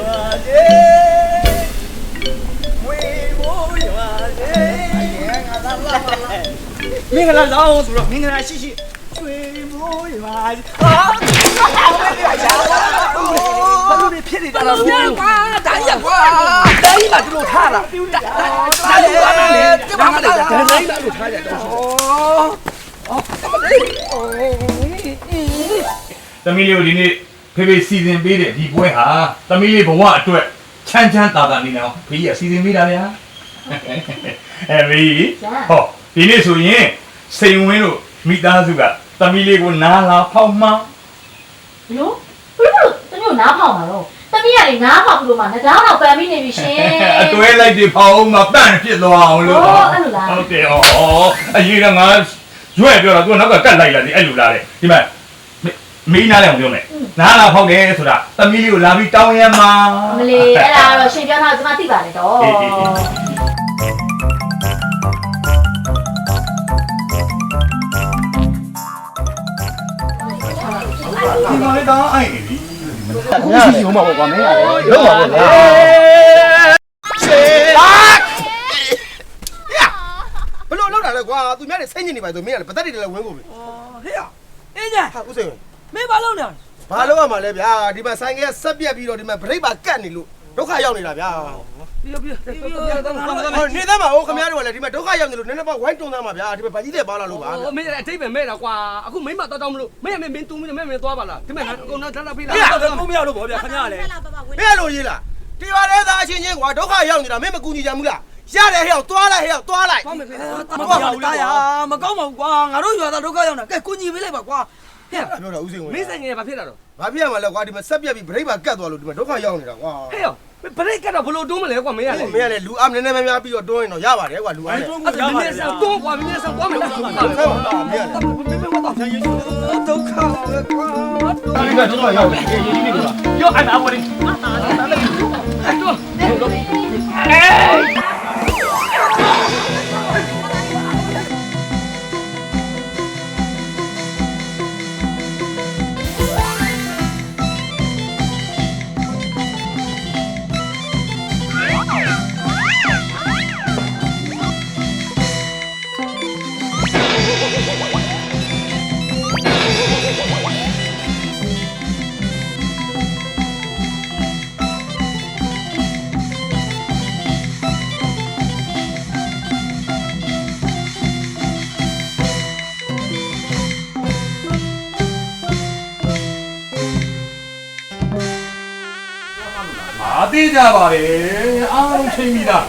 ရွာတဲ့ဝေမိုးရွာတဲ့ငါသာလာမင်္ဂလာလောင်းဆိုတော့မင်္ဂလာရှိရှိဝေမိုးရွာဟာဘယ်လိုရပါဘာလို့ဒီဖြစ်နေတာလဲညကွာဒါကြီးကွာဒါကြီးမှဒီလိုထားတာဒါကြီးကွာလေကျမကလည်းဒါကြီးမှလို့ထားကြတော့သမီးလေးကိုဒီနေ့ ဖေဖေစီစဉ်ပေးတဲ့ဒီပွဲဟာသမီးလေးဘဝအတွက်ချမ်းချမ်းသာသာနေအောင်ဖေကြီးကစီစဉ်ပေးတာဗျာအဲမေကြီးဟောဒီနေ့ဆိုရင်စိန်ဝင်းတို့မိသားစုကသမီးလေးကိုနားလာဖောက်မှန်းဘလို့ဘလို့တမျိုးနားဖောက်မှာတော့တမီးကလေနားဖောက်ပြီးတော့မှငါးတော့ပန်ပြီးနေပြီရှင်အတွဲလိုက်တွေဖောက်အောင်မပန့်ဖြစ်သွားအောင်လို့ဟောအဲ့လိုလားဟုတ်တယ်ဩအရေးကငါရွဲ့ပြောတာသူကနောက်ကကတ်လိုက်လာတယ်အဲ့လိုလားတဲ့ဒီမှာ မင်းနားလည်းအောင်ပြောမယ်နားလာဖောက်တယ်ဆိုတာသမီးလေးကိုလာပြီးတောင်းရမှာမလေးအဲ့ဒါတော့ရှင်ပြောထားကျွန်မသိပါတယ်တော့အေးအေးအေးဒီမှာလည်းတောင်းအိုက်နေပြီဘူးရှိရှိဟောမှာပေါ့ကွာမင်းရတယ်လုံးပါဗျာရှေးဘလို့လောက်တာလဲကွာသူများတွေစိတ်ညစ်နေပါဆိုမင်းကလည်းပသက်တွေလည်းဝင်းကုန်ပြီဟေးအင်းညာဟာဦးစိန် မင်းဘာလုပ်နေလဲဘာလို့ရမှာလဲဗျာဒီမှာဆိုင်ကဆက်ပြက်ပြီးတော့ဒီမှာဗရိတ်ပါကတ်နေလို့ဒုက္ခရောက်နေတာဗျာပြီးပြီးပြီးတော့ငါဟောနေသားမှာဟိုခမရတို့ကလည်းဒီမှာဒုက္ခရောက်နေလို့နည်းနည်းပါဝိုင်းတွန်းသားမှာဗျာဒီမှာဗကြီးတဲ့ပါလာလို့ပါဟိုမင်းအတိတ်ပဲမဲ့တာကွာအခုမိမတော်တော်မလို့မင်းမင်းမင်းတူးမင်းမင်းသွားပါလားဒီမဲ့ငါအကုန်လုံးဓာတ်ဖိလာဟေးတော့ကိုမရလို့ဗောဗျာခင်ဗျာလေဘယ်လိုရေးလားဒီပါတဲ့သားအချင်းချင်းကွာဒုက္ခရောက်နေတာမင်းမကူညီကြဘူးလားရတယ်ဟဲ့သွားလိုက်ဟဲ့သွားလိုက်သွားမယ်ဖေမကောင်းဘူးလားယာမကောင်းပါဘူးကွာငါတို့ရွာသားဒုက္ခရောက်နေတာကဲကိုညီပေးလိုက်ပါကွာ ဟဲ့ပြောတာဦးစိန်ဝင်မင်းဆိုင်ငယ်ဘာဖြစ်တာတော့ဘာဖြစ်ရမှာလဲကွာဒီမှာဆက်ပြက်ပြီးဗရိတ်ပါကတ်သွားလို့ဒီမှာဒုက္ခရောက်နေတာကွာဟဲ့ရောဘရိတ်ကတော့ဘလို့တွန်းမလဲကွာမင်းရလေမင်းကလည်းလူအားနည်းနည်းများများပြီးတော့တွန်းရင်တော့ရပါတယ်ကွာလူအားနဲ့တွန်းအဲ့ကိုရဒါမပါင်းလေဆောင်တွန်းကွာမင်းဆောင်သွားမယ်ကွာဆက်ပါတော့မင်းကလည်းမင်းမတော့ဆန်ရည်ဒုက္ခပဲကွာဒါလေးကတော့ရောက်တယ်ဒီဒီဒီကရောအဲ့ဒါဝရင်အဲ့တော့မသေးကြပါလေအား လုံးချိန်ပြီလား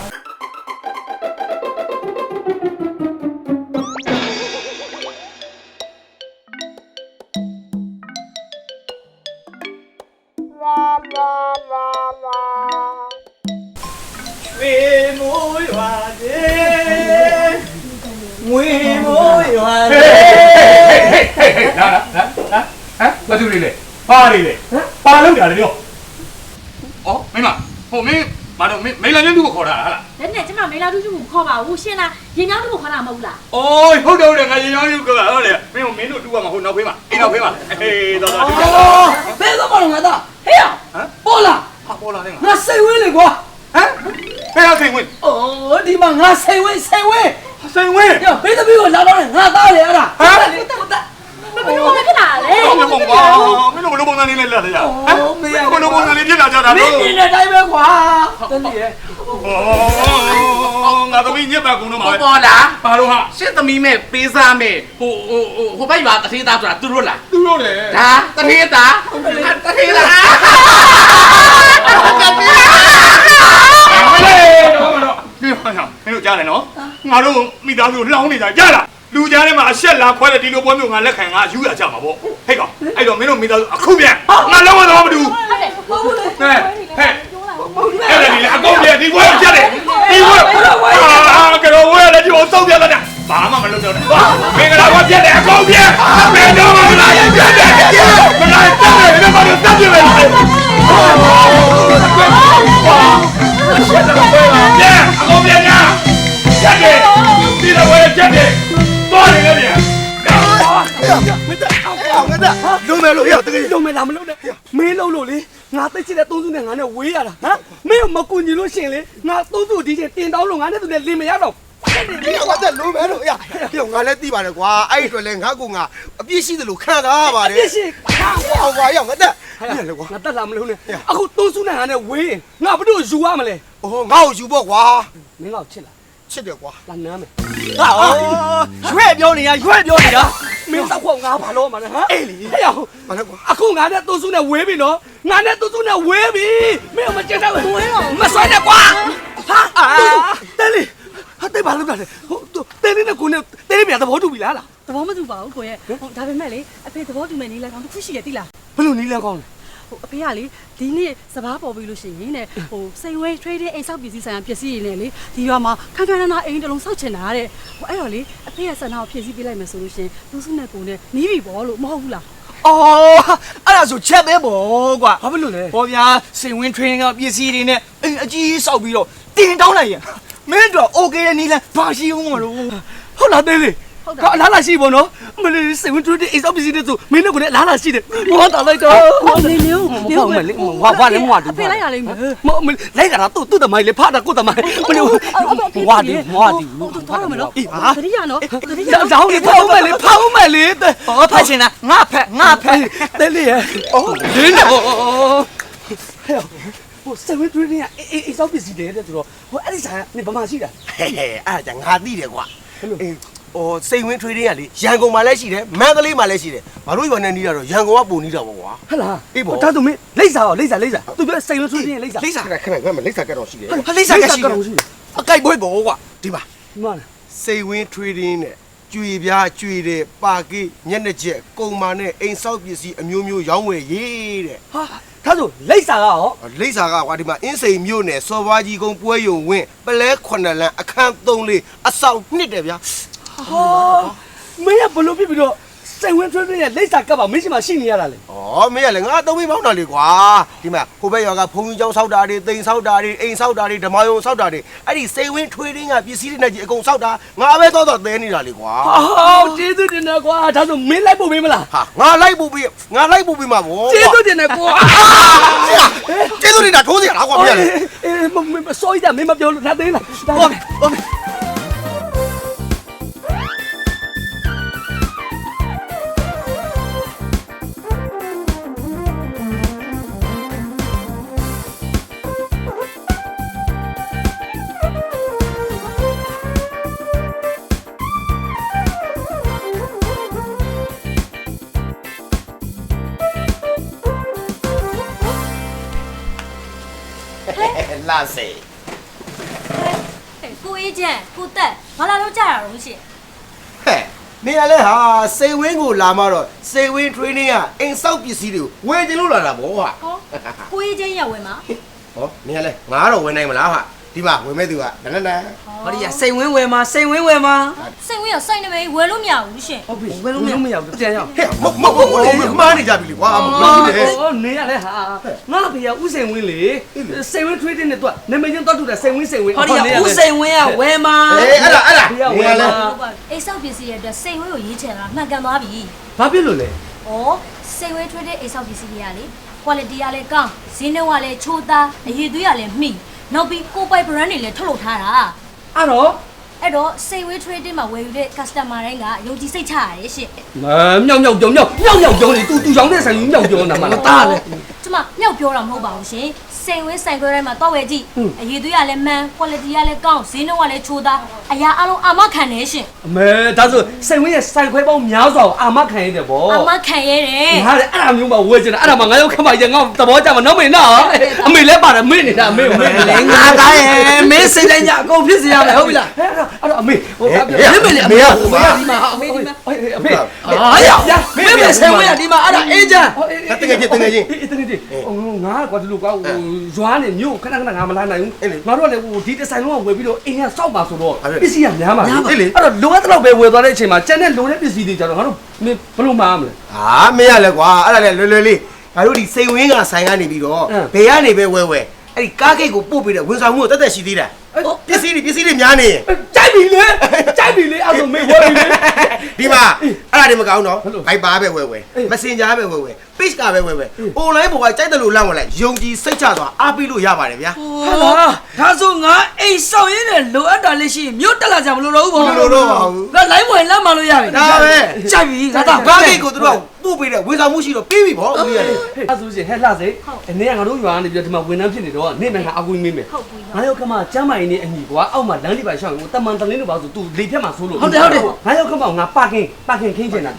ဝေမိုးရွာတဲ့ဝေမိုးရွာဟေးတဲ့ဟေးဟေးဟေးလာလာလာဟမ်ဘာသူလေးလဲပါလေးလဲပါလောက်တာလေရောဩမင်း မဟိုမင်းမတော်မင်းမိလာမြတ်သူကိုခေါ်တာဟာလားဒါနဲ့ကျမမေလာတူးတူခေါ်ပါဘူးရှင်လားရင်ကြောင်းတူခေါ်တာမဟုတ်လားအိုးဟုတ်တယ်ဟုတ်တယ်ငါရင်ရောင်းယူကဟုတ်တယ်မင်းမင်းတို့တူရမှာဟိုနောက်ဖေးမှာအိမ်နောက်ဖေးမှာဟေးတော်တော်တူကြပါအော်ဘယ်တော့မှငါသားဟေးပေါ်လာဟာပေါ်လာတယ်ငါငါစိတ်ဝင်းလေကွာဟမ်ဖဲရောက်ခင်ဝင်အော်ဒီမှာငါစိတ်ဝင်းစိတ်ဝင်းဆိုင်ဝင်ညဘေးသမီးကိုလာတော့ငါသားလေအဲ့ဒါဟမ် ဘယ်လိုလဲဖြစ်တာလဲတော့မပုံပါမင်းတို့ဘလို့ပုံစံလေးလဲလာတယ်ရဟမ်မင်းဘလို့ပုံစံလေးဖြစ်လာကြတာမတော့င်းမြင်တဲ့အတိုင်းပဲကွာတန်းကြီးရဲ့ငါသမီးညက်ပါကုန်တော့မှာပေါ်လားပါတော့ဟာရှစ်သမီးမဲ့ပေးစားမဲ့ဟိုဟိုဟိုဟိုဘက်ရွာတထေးသားဆိုတာသူတို့လားသူတို့လေဒါတထေးသားတထေးသားမလေးတော့မတော့ဒီဟာမင်းတို့ကြားတယ်နော်ငါတို့မိသားစုလောင်းနေကြကြလား လူကြားထဲမှာအဆက်လာခွဲတဲ့ဒီလိုပွဲမျိုးငါလက်ခံငါယူရကြမှာပေါ့ဟဲ့ကောင်အဲ့တော့မင်းတို့မိသားစုအခုပြန်ငါလုံးဝတော့မတူဟုတ်တယ်ဟုတ်ဘူးလေဟဲ့ဟဲ့အဲ့ဒါဒီလေအကုန်ပြန်ဒီပွဲကိုချက်တယ်ဒီပွဲအာကတော့ဝဲလည်းဒီကိုစောက်ပြလာတာဘာမှမလုပ်တော့နဲ့မင်္ဂလာဝပြက်တယ်အကုန်ပြန်ဘယ်တော့မှမလာရင်ပြက်တယ်မလာရင်တက်တယ်ဘယ်မှာတော့တက်ပြမယ် လုံးမယ်လို့ရတကယ်လုံးမလားမလုံးနဲ့မင်းလုံးလို့လေငါငါသိချင်တဲ့သုံးစုနဲ့ငါနဲ့ဝေးရတာဟမ်မင်းမကူညီလို့ရှင်လေငါသုံးစုဒီချင်းတင်တောင်းလို့ငါနဲ့သူနဲ့လင်မရတော့ဒီကတက်လုံးမဲလို့ရပြောငါလည်းသိပါတယ်ကွာအဲ့ဒီအတွက်လည်းငါကငါအပြည့်ရှိတယ်လို့ခံစားရပါတယ်ပြစ်ရှိခါဟောကွာရောက်ငါတက်ညလေကွာငါတက်လာမလို့နဲ့အခုသုံးစုနဲ့ငါနဲ့ဝေးရင်ငါဘယ်လိုယူရမလဲအော်ငါ့ကိုယူပေါ့ကွာမင်းကောချစ်လားချစ်တယ်ကွာလာနမ်းမယ်ဟာရွှဲ့ပြောနေရရွှဲ့ပြောနေတာ မင်းစောက်ဖို့ငါဘာလို့မှလဲဟမ်အေးလေဟဲ့အောင်ဘာလဲကွာအခုငါနဲ့သုံးစုနဲ့ဝေးပြီနော်ငါနဲ့သုံးစုနဲ့ဝေးပြီမင်းမကြက်တော့ဝေးတော့မဆွဲနဲ့ကွာဟာအာတဲလေးဟာတဲဘာလို့လဲဟိုတဲလေးနဲ့ကိုနဲ့တဲလေးပြန်သဘောတူပြီလားလားသဘောမတူပါဘူးကိုရဲ့ဟိုဒါပေမဲ့လေအဖေသဘောတူမဲ့နေလဲကောင်းတစ်ခုရှိရတိလားဘယ်လိုနီးလဲကောင်းလဲ ဟိုအဖေကလေဒီနေ့စပားပေါ်ပြီးလို့ရှိရင်တဲ့ဟိုစိန်ဝဲ trading အိမ်ဆောက်ပစ္စည်းဆိုင်ရာပစ္စည်းတွေနဲ့လေဒီရွာမှာခန်းခန်းနာနာအိမ်တစ်လုံးဆောက်ချင်တာတဲ့ဟိုအဲ့တော့လေအဖေရဲ့ဆန္ဒကိုဖြည့်ဆည်းပေးလိုက်မယ်ဆိုလို့ရှိရင်သူစုနဲ့ကိုနဲ့နီးပြီပေါ့လို့မဟုတ်ဘူးလားအော်အဲ့ဒါဆိုချက်သေးပေါ့ကွာဘာဖြစ်လို့လဲဟောဗျာစိန်ဝင် training ကပစ္စည်းတွေနဲ့အင်းအကြီးကြီးစောက်ပြီးတော့တင်တောင်းလိုက်ရင်မင်းတို့ okay တဲ့နီလန်ဘာရှိဦးမလို့ဟုတ်လားတဲလေး ဟုတ်လားလာလာရှိပေါ့နော်မလေးစိတ်ဝင်တူတဲ့အိမ်ဆောက်ပစ္စည်းတွေဆိုမင်းတို့ကလည်းလာလာရှိတယ်ဘောတာလိုက်တော့ဟုတ်လေလေမဟုတ်မလေးဝါဝါလည်းမဝတူအဖေလိုက်ရလိမ့်မယ်မမလိုက်တာတော့သူ့တမိုင်းလေဖာတာကိုတမိုင်းမလေးဝါဒီဝါဒီဟုတ်တော့တော့မယ်နော်အေးပါတတိယနော်တတိယတောင်းလေဖောင်းမယ်လေဖောင်းမယ်လေဟောဖတ်ချင်တာငါဖက်ငါဖက်တဲလေးရအော်ဒင်းတော့ဟိုစိတ်ဝင်တူတဲ့အိမ်ဆောက်ပစ္စည်းတွေတဲ့ဆိုတော့ဟိုအဲ့ဒီဆိုင်ကနေဘာမှရှိတာဟဲ့ဟဲ့အဲ့ဒါငါသိတယ်ကွာ အေး ဟိုစိတ်ဝင်းထွေးတင်းကလေရန်ကုန်မှာလည်းရှိတယ်မန္တလေးမှာလည်းရှိတယ်ဘာလို့ရွာနဲ့နီးတာတော့ရန်ကုန်ကပုံနီးတာပေါ့ကွာ ဟလာအေးပေါ့ ဒါဆိုမင်းလိမ့်စာရောလိမ့်စာလိမ့်စာသူပြောစိတ်ဝင်တူတဲ့လိမ့်စာလိမ့်စာခဏခဏငါမလိမ့်စာကတ်တော့ရှိတယ်ဟာလိမ့်စာကရှိတယ်အကြိုက်ပွဲပေါ့ကွာဒီပါဒီမှာစိတ်ဝင်းထွေးတင်းနဲ့ကြွေပြားကြွေတဲ့ပါကေးညက်နှချက်ကုံမာနဲ့အိမ်ဆောက်ပစ္စည်းအမျိုးမျိုးရောင်းဝယ်ရေးတဲ့ဟာဒါဆိုလိမ့်စာကရောလိမ့်စာကကွာဒီမှာအင်းစိန်မြို့နယ်စော်ဘွားကြီးကုန်းပွဲယုံဝင်းပလဲခွနလန်အခန်း3လေးအဆောင်နှစ်တယ်ဗျာ ဟာမင်းကဘလို့ပြပြီးတော့စိတ်ဝင်တူတဲ့လိမ့်စာကပ်ပါမင်းရှိမှရှိနေရတာလေဩမင်းကလည်းငါသုံးမိပေါင်းတာလေကွာဒီမှာဟိုဘက်ရွာကဘုံကြီးကျောင်းဆောက်တာတွေတိမ်ဆောက်တာတွေအိမ်ဆောက်တာတွေဓမ္မယုံဆောက်တာတွေအဲ့ဒီစိတ်ဝင်းထွေးတင်းကပစ္စည်းတွေနဲ့ကြီးအကုန်ဆောက်တာငါပဲတော့တော့သဲနေတာလေကွာဟာကျေးဇူးတင်တယ်ကွာဒါဆိုမင်းလိုက်ဖို့မင်းမလားဟာငါလိုက်ဖို့ပြီးငါလိုက်ဖို့ပြီးမှာဗောကျေးဇူးတင်တယ်ကွာကျေးဇူးတင်တာထိုးစရာလားကွာမင်းကလေအေးမမမစိုးရမင်းမပြောလို့ဒါသေးလားဟုတ်ပြီဟုတ်ပြီ လာစေကိုအေးချမ်းကိုတက်ဘာလာတော့ကြတာတော့ရှင်ဟဲ့မင်းကလည်းဟာစိတ်ဝင်းကိုလာမှတော့စိတ်ဝင်း training ကအိမ်ဆောက်ပစ္စည်းတွေကိုဝယ်ကြလို့လာတာဗောဟာဟောကိုအေးချမ်းရဝင်မှာဟောမင်းကလည်းငါတော့ဝင်နိုင်မလားဟာ ဒီမှာဝင်မဲ့သူကနန်းနန်းဟောဒီကစိန်ဝင်းဝယ်မှာစိန်ဝင်းဝယ်မှာစိတ်ဝင်ရစိုက်နေမယ်ဝယ်လို့မရဘူးရှင်ဟုတ်ပြီဘယ်လိုမရဘူးပြန်ရအောင်ဟဲ့မမမမမားနေကြပြီလေကွာမမကြီးလေအော်နေရလဲဟာငါဖေကဥစိန်ဝင်းလေစိန်ဝင်းထွေးတဲ့နဲ့တော့နာမည်ချင်းတော့တူတယ်စိန်ဝင်းစိန်ဝင်းဟောဒီကဦးစိန်ဝင်းကဝယ်မှာအေးအဲ့ဒါအဲ့ဒါမင်းကလည်းဟုတ်ပါအိတ်ဆောက်ပစ္စည်းရဲ့အတွက်စိတ်ဝင်ကိုရေးချင်တာမှန်ကန်သွားပြီဘာဖြစ်လို့လဲ။ဩစိတ်ဝဲထွေးတဲ့အိတ်ဆောက်ပစ္စည်းတွေကလေ quality ကလည်းကောင်းဈေးနှုန်းကလည်းချိုးသားအရေးသွေးကလည်းမှီ နောက်ပြီးကိုယ်ပိုင် brand တွေလည်းထုတ်လုပ်ထားတာအဲ့တော့အဲ့တော့စိတ်ဝဲ trading မှာဝယ်ယူတဲ့ customer တိုင်းကယုံကြည်စိတ်ချရတယ်ရှင့်မြောက်မြောက်ပြောမြောက်မြောက်မြောက်ပြောနေ तू तू ရောင်းတဲ့ဆိုင်ကြီးမြောက်ပြောနေတာမလားတားလေကျ မမြောက်ပြောတာမဟုတ်ပါဘူးရှင်စိတ်ဝဲဆိုင်ခွဲတိုင်းမှာတော့ဝယ်ကြည့်အရေးသွေးကလည်းမှန် quality ကလည်းကောင်းဈေးနှုန်းကလည်းချိုးသားအရာအလုံးအာမခံနေရှင်အမေဒါဆိုစိန်ဝင်းရဲ့ဆိုင်ခွဲပေါင်းများစွာကိုအာမခံရတယ်ဗောအာမခံရဲတယ်ငါလည်းအဲ့ဒါမျိုးမှဝယ်ချင်တာအဲ့ဒါမှငါရောက်ခမရငါသဘောကျမှာနောက်မေနော်အမေလည်းပါတယ်မေ့နေတာအမေမေ့လေငါသားရဲ့မင်းစိတ်တိုင်းကြအကုန်ဖြစ်စေရမယ်ဟုတ်ပြီလားအဲ့တော့အဲ့တော့အမေဟိုဟဲ့ပြောဟဲ့မေ့လေအအမေမေကကဟိုမှာဒီမှာအမေဒီမှာအမေအာရမင်းမစိန်ဝင်းကဒီမှာအဲ့ဒါအေဂျင့်တကယ်တကယ်ငါကွာဒီလိုကွာဟိုဇွားနေမြို့ခဏခဏငါမလာနိုင်ဘူးငါတို့ကလည်းဟိုဒီဒီဇိုင်လုံးကဝယ်ပြီးတော့အိမ်ကစောက်ပါဆိုတော့ပစ္စည်းကများပါအဲ့တော့လိုအပ်တော့ပဲဝယ်သွားတဲ့အချိန်မှာကျန်တဲ့လိုတဲ့ပစ္စည်းတွေကြတော့ငါတို့ဘယ်လိုမှမလဲဟာမင်းရလဲကွာအဲ့ဒါလည်းလွယ်လွယ်လေးငါတို့ဒီစိန်ဝင်းကဆိုင်ကနေပြီးတော့အင်းဘယ်ကနေပဲဝဲဝဲအဲ့ဒီကားဂိတ်ကိုပို့ပြီးတဲ့ဝန်ဆောင်မှုကိုတက်တက်ရှိသေးတယ်ပစ္စည်းတွေပစ္စည်းတွေများနေရင်ကြိုက်ပြီလေကြိုက်ပြီလေအဲ့ဒါမေဝဲပြီလေဒီမှာအဲ့ဒါတွေမကောင်းတော့ဟုတ်လို့ဘိုက်ပါပဲဝဲဝဲအေး messenger ပဲဝဲဝဲ page ကပဲဝဲဝဲ online ပေါ်ကကြိုက်တယ်လို့လန့်ဝင်လိုက်ယုံကြည်စိတ်ချသွားအားပေးလို့ရပါတယ်ဗျာဟာလားဒါဆိုငါအိမ်ဆောက်ရင်းနဲ့လိုအပ်တာလေးရှိရင်မြို့တက်လာကြမလို့တော့ဘူးမလိုတော့ပါဘူးငါလိုင်းဝင်လမ်းမလို့ရပြီဒါပဲကြိုက်ပြီငါတော့ဘာကိတ်ကိုသူတို့ကပို့ပေးတဲ့ဝေဆောင်မှုရှိတော့ပြီးပြီဗောဦးလေးရတယ်အဲ့ဆိုရှင်ဟဲ့လှစိအနေကငါတို့ရွာကနေပြီးတော့ဒီမှာဝန်ထမ်းဖြစ်နေတော့နေမယ်ငါအကူကြီးမေးမယ်ဟုတ်ပြီငါရောက်ခမကျမ်းမာရင်နေအညီကွာအောက်မှာလမ်းလေးပါရှောင်းကိုတမန်တလင်းတို့ပါဆိုသူလေဖြတ်မှာဆိုလို့ဟုတ်တယ်ဟုတ်တယ်ငါရောက်ခမငါပါကင်ပါကင်ခင်းချင်တာ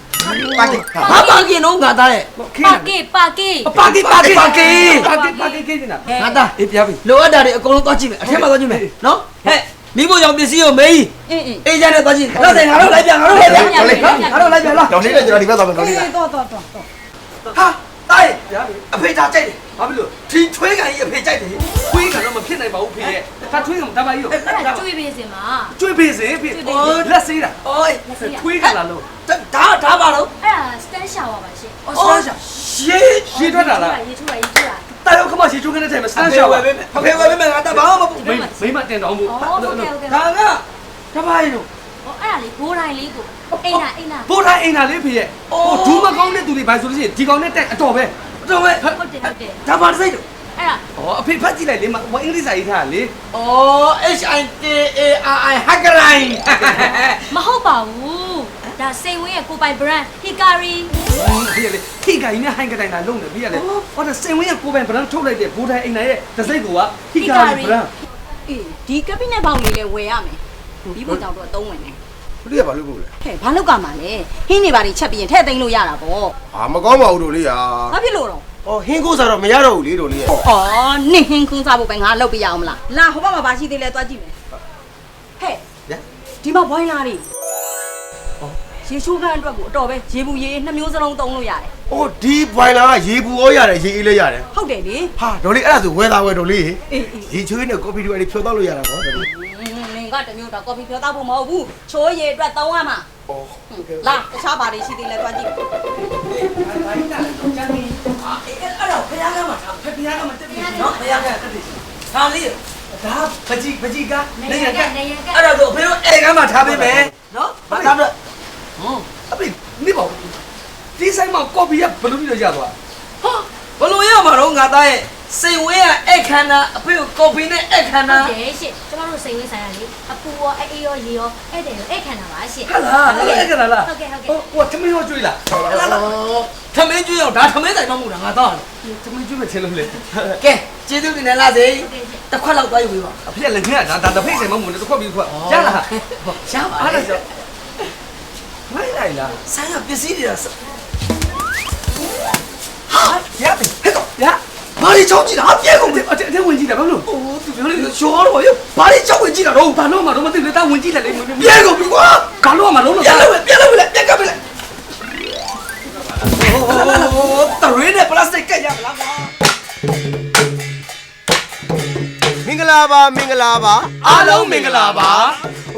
ပါကိတ်ဘာပါကင်တော့ငါသားရဲ့ခင်းပါတာကေပါကေပါကင်ပါကင်ပါကင်ပါကင်ပါကင်ခင်းချင်တာငါသားအေးပြပြီလိုအပ်တာတွေအကုန်လုံးသွားကြည့်မယ်အထက်မှာသွားကြည့်မယ်နော်ဟဲ့မိဖို့ကြောင့်ပစ္စည်းကိုမေးအင်းအင်းအေးကြတဲ့သွားကြည့်လောက်ဆိုင်ငါတို့လိုက်ပြန်ငါတို့လိုက်ပြန်ဟုတ်တယ်ဟုတ်တယ်ငါတို့လိုက်ပြန်လားတော်လေးနဲ့ကျွန်တော်ဒီဘက်သွားမယ်တော်လေးကတော့တော့တော့တော့ဟာတိုင်ပြပြီအဖေသားကြိုက်တယ်ဘာဖြစ်လို့ထီထွေးကန်ကြီးအဖေကြိုက်တယ်ခွေးကတော့မဖြစ်နိုင်ပါဘူးဖေရဲ့ဒါထွေးကမတပါကြီးရောအဲ့ဒါကျွေးပေးစင်မှာကျွေးပေးစေဖေလက်စေးတာအိုးလက်စီရခွေးကလာလို့ဒါဒါပါတော့အဲ့ဒါစတန်ရှာဝါပါရှင်အော်ရှေး ရှင်းထွက်တာလားရေးထူတာရေးထူတာတာရောက်ခမရှိချိုးကနေတိုင်းမှာစအမ်းဖေရှောက်ဝပါယ်ပေးမယ်အဖေဝယ်ပေးမယ်ငါတော့ဘာမှမပူမိမိမတင်တော့ဘူးအော်ဟုတ်ကဲ့ဟုတ်ကဲ့ဒါကတပါးရင်တော့ဟောအဲ့ဒါလေးဘိုးတိုင်းလေးကိုအိမ်နာအိမ်နာပို့ထားအိမ်သာလေးဖေရဲ့ဟိုဒူးမကောင်းတဲ့သူတွေဘာဆိုလို့ရှိရင်ဒီကောင်နဲ့တက်အတော်ပဲတော့ပဲဟုတ်တယ်ဟုတ်တယ်ဒါပါစိတ်တော့အဲ့ဒါဩအဖေဖတ်ကြည့်လိုက်လေမဟိုအင်္ဂလိပ်စာရေးထားလေအော် H I K A R I Hackline မဟုတ်ပါဘူး ဒါစိန်ဝင်းရဲ့ကိုပိုင် brand Hikari ဖေလေခိကိုင်နဲ့ဟိုင်းကတိုင်လာလုံးတယ်ဖေရလေဟောဒါစင်ဝင်းရဲ့ကိုပိုင်ဗရန်ထုတ်လိုက်တဲ့ဘူတိုင်းအိမ်သာရဲ့ဒစိတ်ကခိကာရီဗရန်အေးဒီကပိနဲ့ပေါင်လေးလည်းဝယ်ရမယ်ဒီပုံကြောင့်တော့အသုံးဝင်တယ်ဘယ်လိုရပါလို့ကိုလဲဟဲ့ဘာလောက်ကမှလဲဟင်းနေပါတွေချက်ပြီးရင်ထည့်သိမ်းလို့ရတာပေါ့အာမကောင်းပါဘူးတို့လေးရာဘာဖြစ်လို့တော့ဟောဟင်းကိုစားတော့မရတော့ဘူးလေတို့လေးရဩနင့်ဟင်းခွန်းစားဖို့ပဲငါလုပ်ပြရအောင်မလားလာဟိုဘက်မှာဘာရှိသေးလဲသွားကြည့်မယ်ဟဲ့ဒီမှာဘွိုင်းလာတွေ ရေချိုးခန်းအတွက်ကိုအတော်ပဲရေဘူးရေနှစ်မျိုးစလုံးသုံးလို့ရတယ်ဟိုဒီဘိုင်လာကရေပူရောရတယ်ရေအေးလည်းရတယ်ဟုတ်တယ်လေဟာတို့လေးအဲ့ဒါဆိုဝဲသားဝဲတို့လေးအေးအေးရေချွေးနဲ့ကော်ဖီတွေဖြောတော့လို့ရတာပေါ့တို့လေးနင်ကတမျိုးတော့ကော်ဖီဖြောသားဖို့မဟုတ်ဘူးချိုးရေအတွက်သုံးရမှာဩလာတခြားဘာတွေရှိသေးလဲသွားကြည့်အဲ့တော့ဘုရားကမှထားဖခင်ကမှတက်ပြီနော်ဘုရားကတက်ပြီဟာလေးဒါပကြီးပကြီးကနေရကအဲ့တော့အဖေတို့အဲ့ကမှထားပေးမယ်နော်ဘာသာတော့ အဖေနေပါဒီဆိုင်မှာကော်ပီကဘယ်လိုမျိုးရသွားဟာဘလို့ရမှာတော့ငါသားရဲ့စိန်ဝဲကအဲ့ခန္ဓာအဖေကိုကော်ဖီနဲ့အဲ့ခန္ဓာဟုတ်တယ်ရှင့်ကျမတို့စိန်ဝင်းဆိုင်ရလေအပူရောအေးရောရေရောအဲ့တယ်ရောအဲ့ခံတာပါရှင့်ဟာလားအဲ့ကလားလားဟုတ်ကဲ့ဟုတ်ကဲ့ဟိုဟိုသမင်းရောကျွေးလားထမင်းကျွေးအောင်ဒါထမင်းဆိုင်တော့မဟုတ်တာငါသားသမင်းကျွေးမချင်လို့လေကဲကျေးဇူးတင်တယ်လားစေတစ်ခွက်လောက်သွားယူပေးပါအဖေလည်းငါဒါဒါတဖိတ်ဆိုင်မမုန်းတော့ခွက်ပြီးခွက်ရလားရပါအားလေလည်းကြောင့် မိုင်းလိုက်လား ဆိုင်ကပစ္စည်းတွေဟာ ရပြီဟဲ့တော့ရ ဘာလို့ချောင်းကြည့်တာအပြည့်ကုန်တယ် အတဲဝင်ကြည့်တာဘာလို့ အိုးသူပြောနေချောတော့ရောဘာလို့ချောင်းဝင်ကြည့်တာတော့ ဘာလို့မှတော့မသိဘူးတာဝင်ကြည့်လိုက်လေ ပြည့်ကုန်ပြီကွာ ကာလို့မှလုံးလို့ ပြက်လို့ပဲပြက်လို့ပဲပြက်ကပ်ပဲလေโอ้ตรင်းနဲ့ပလတ်စတစ်ကက်ရမလားကွာ မင်္ဂလာပါမင်္ဂလာပါ အားလုံးမင်္ဂလာပါ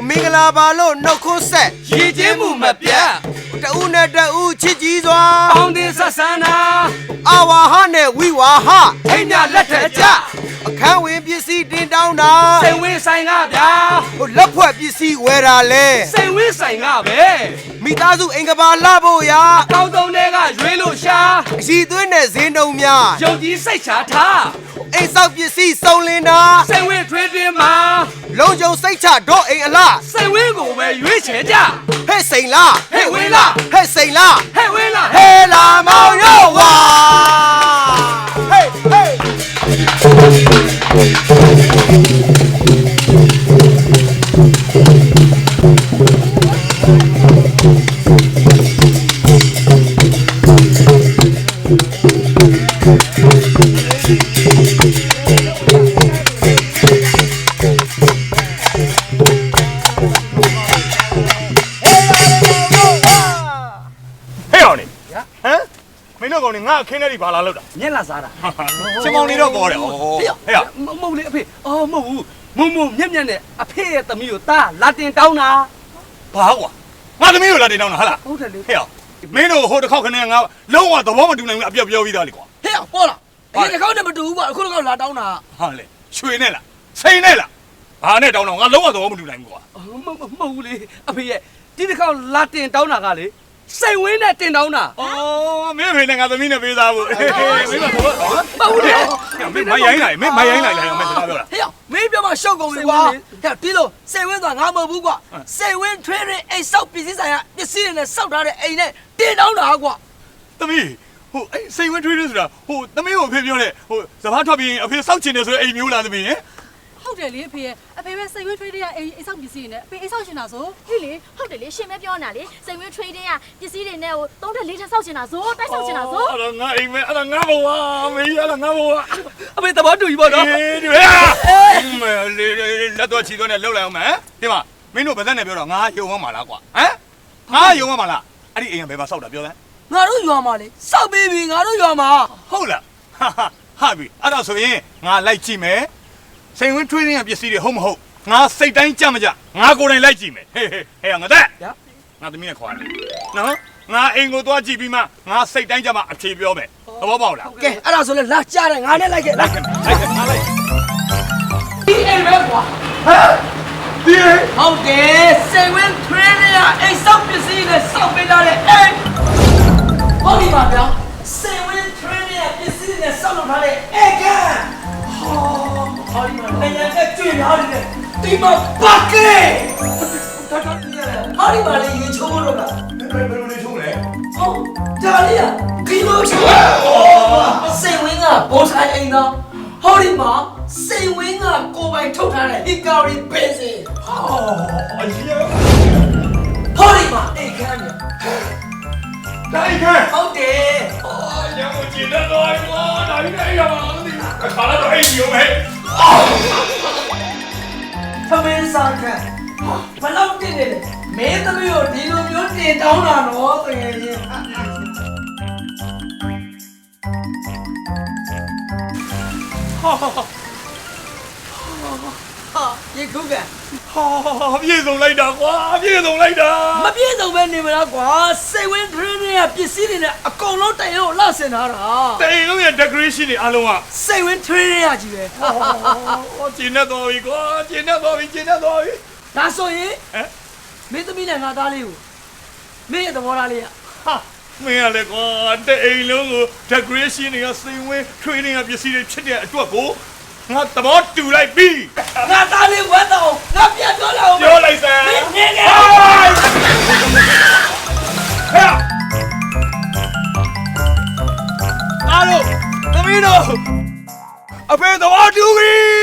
မင်္ဂလာပါလို့နှုတ်ခွန်းဆက်ရည်ချင်းမှုမပြတ်တဦးနဲ့တဦးချစ်ကြီးစွာပေါင်းတင်ဆက်ဆန်းတာအာဝါဟနဲ့ဝိဝါဟအိမ်ညလက်ထက်ကြ အခန်းဝင်ပစ္စည်းတင်တောင်းတာစိန်ဝင်းဆိုင်ကဗျာဟိုလက်ဖွဲ့ပစ္စည်းဝယ်တာလဲစိန်ဝင်းဆိုင်ကပဲမိသားစုအင်္ဂပါလှဖို့ရာကောင်းဆုံးတွေကရွေးလို့ရှာအရှိသွင်းတဲ့ဈေးနှုန်းများယုံကြည်စိတ်ချထားအိမ်ဆောက်ပစ္စည်းစုံလင်တာစိန်ဝင်းထွေးတွင်မှာလုံခြုံစိတ်ချတော့အိမ်အလားစိန်ဝင်းကိုပဲရွေးချယ်ကြဟဲ့စိန်လားဟဲ့ဝင်းလားဟဲ့စိန်လားဟဲ့ဝင်းလားဟဲလာမောင်ရောဝါဟေး ဟေးဟဲ့ အခင်းထဲဒီဘာလာလောက်တာညက်လာစားတာစင်မောင်နေတော့ကောတယ်ဩဟဲ့မမဟုတ်လေအဖေအော်မဟုတ်ဘူးမုံမုံမြက်မြက်နဲ့အဖေရဲ့သမီးကိုတာလာတင်တောင်းတာဘာကွာငါသမီးကိုလာတင်တောင်းတာဟာလားဟုတ်တယ်လေဟဲ့အောင်မင်းတို့ဟိုတစ်ခေါက်ခနဲ့ငါလုံးဝသဘောမတူနိုင်ဘူးအပြတ်ပြောပြီးသားလေကွာဟဲ့ပေါ်လာဒီတစ်ခေါက်နဲ့မတူဘူးကွာအခုတစ်ခေါက်လာတောင်းတာဟာလေရွှေနဲ့လားစိန်နဲ့လားဘာနဲ့တောင်းတော့ငါလုံးဝတော့မတူနိုင်ဘူးကွာမဟုတ်မဟုတ်ဘူးလေအဖေရဲ့ဒီတစ်ခေါက်လာတင်တောင်းတာကလေ စိတ်ဝင်းနဲ့တင်တောင်းတာအော်မင်းဖေနဲ့ငါသမီးနဲ့ပေးသားဖို့မင်းကတော့မဟုတ်ဘူးလေမင်းမရိုင်းလိုက်မင်းမရိုင်းလိုက်လိုက်မင်းစကားပြောတာဟေ့မင်းပြောမှရှုပ်ကုန်ပြီကွာဟဲ့ဒီလိုစိတ်ဝင်းဆိုတာငါမဟုတ်ဘူးကွာစိတ်ဝင်းထွေးတဲ့အိမ်ဆောက်ပစ္စည်းဆိုင်ရာပစ္စည်းတွေနဲ့စောက်ထားတဲ့အိမ်နဲ့တင်တောင်းတာကွာသမီးဟိုအဲ့စိတ်ဝင်ထွေးလို့ဆိုတာဟိုသမီးကိုအဖေပြောတဲ့ဟိုစဘာထွက်ပြီးရင်အဖေစောက်ချင်တယ်ဆိုတဲ့အိမ်မျိုးလားသမီးဟင် ဟုတ်တယ်လေအဖေရဲ့အဖေပဲစိတ်ဝင်းထွေးတဲ့အိမ်အိမ်ဆောက်ပစ္စည်းနဲ့အဖေအိမ်ဆောက်ရှင်တာဆိုဟိလေဟုတ်တယ်လေရှင်မဲပြောနေတာလေစိတ်ဝင်း trading ကပစ္စည်းတွေနဲ့ဟိုသုံးတက်လေးတက်ဆောက်ချင်တာဆိုတိုက်ဆောက်ချင်တာဆိုအဲ့ဒါငါအိမ်မဲအဲ့ဒါငါဘဝမေးအဲ့ဒါငါဘဝအဖေသဘောတူပြီပေါ့နော်အေးဒီမဲလေလက်တော့ချီတော့နဲ့လှုပ်လိုက်အောင်မယ်ဒီမှာမင်းတို့ဗဇက်နဲ့ပြောတော့ငါယုံအောင်မလားကွာဟမ်ငါယုံအောင်မလားအဲ့ဒီအိမ်ကဘယ်မှာစောက်တာပြောလဲငါတို့ရွာမှာလေစောက်ပြီးပြီငါတို့ရွာမှာဟုတ်လားဟာဟာဟာပြီအဲ့ဒါဆိုရင်ငါလိုက်ကြည့်မယ် စိန်ဝင်ထွေးနေတဲ့ပစ္စည်းတွေဟုတ်မဟုတ်ငါစိတ်တိုင်းကြမကြငါကိုယ်တိုင်လိုက်ကြည့်မယ်ဟေးဟေးဟဲ့ငါတဲ့ငါသမီးနဲ့ခေါ်တယ်နော်ငါအိမ်ကိုသွားကြည့်ပြီးမှငါစိတ်တိုင်းကြမှာအဖြေပြောမယ်သဘောပေါက်လားကဲအဲ့ဒါဆိုလဲလာကြတယ်ငါနဲ့လိုက်ခဲ့လာလိုက်ခဲ့ငါလိုက်ဒီအိမ်ပဲကွာဒီဟုတ်တယ်စိတ်ဝင်းထွေးတဲ့အိမ်ဆောက်ပစ္စည်းနဲ့စောက်ပေးထားတဲ့အိမ်ဟုတ်ပြီပါဗျာစိတ်ဝင်းထွေးတဲ့ပစ္စည်းနဲ့စောက်လုပ်ထားတဲ့အိမ်က ဟောဟောဒီမှာနေရာနဲ့ကျွေလာတယ်ဒီမှာပါကေတော်တော်ပြရတယ်ဟာဒီမှာလေရေချိုးလို့လားဘယ်လိုလဲချုံးလဲဟုတ်ဒါလေးอ่ะဒီလိုချိုးစိတ်ဝင်းကဘောဆိုင်အိမ်တော့ဟောဒီမှာစိတ်ဝင်းကကိုယ်ပိုင်ထုတ်ထားတဲ့ hickory basin အကြီးဟောဒီမှာအိတ်ခမ်းနေတိုင်းခဲဟုတ်တယ်အာရမကြည့်တော့ကွာဒါကြီးနေရမှာမသိဘူးခါလာတော့အိမ်ကြီးရောမယ် သမင်းစားခမ်းဘလောက်တင်နေလဲမင်းသမီးကိုဒီလိုမျိုးတင်တောင်းတာနော်တကယ်ကြီးဟာရေခုက ဟာပြေဆုံးလိုက်တာကွာပြေဆုံးလိုက်တာမပြည့်စုံပဲနေမလားကွာစိတ်ဝင်ထရင်းတွေကပစ္စည်းတွေနဲ့အကုန်လုံးတိုင်အောင်လှဆင်ထားတာတိမ်လုံးရဲ့ decoration တွေအားလုံးကစိတ်ဝင်ထရင်းတွေကကြီးပဲဟောကျင်းနေတော့ပြီကွာကျင်းနေတော့ပြီကျင်းနေတော့ပြီဒါဆိုရင်ဟမ်မင်းသမီးနဲ့ငါသားလေးကိုမင်းရဲ့သဘောထားလေးကဟာမင်းရလေကွာတဲ့အိမ်လုံးကို decoration တွေကစိန်ဝင် training ကပစ္စည်းတွေဖြစ်တဲ့အတွက်ကို ငါသဘောတူလိုက်ပြီငါသားလေးဝတ်တော့ငါပြန်ပြောလာအောင်ပြောလိုက်စမ်းမင်းနေခဲ့ဟဲ့အားလုံးသမီးတို့အဖေသဘောတူပြီ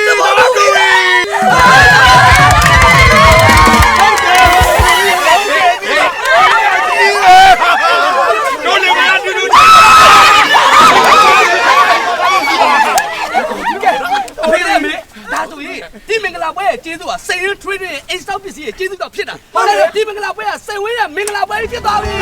ပွဲရဲ့ကျေးဇူးကစိတ်ရင်းထွေးတဲ့အိမ်ဆောက်ပစ္စည်းရဲ့ကျေးဇူးတော့ဖြစ်တာဟုတ်တယ်ဒီမင်္ဂလာပွဲကစိတ်ဝင်းရဲ့မင်္ဂလာပွဲဖြစ်သွားပြီ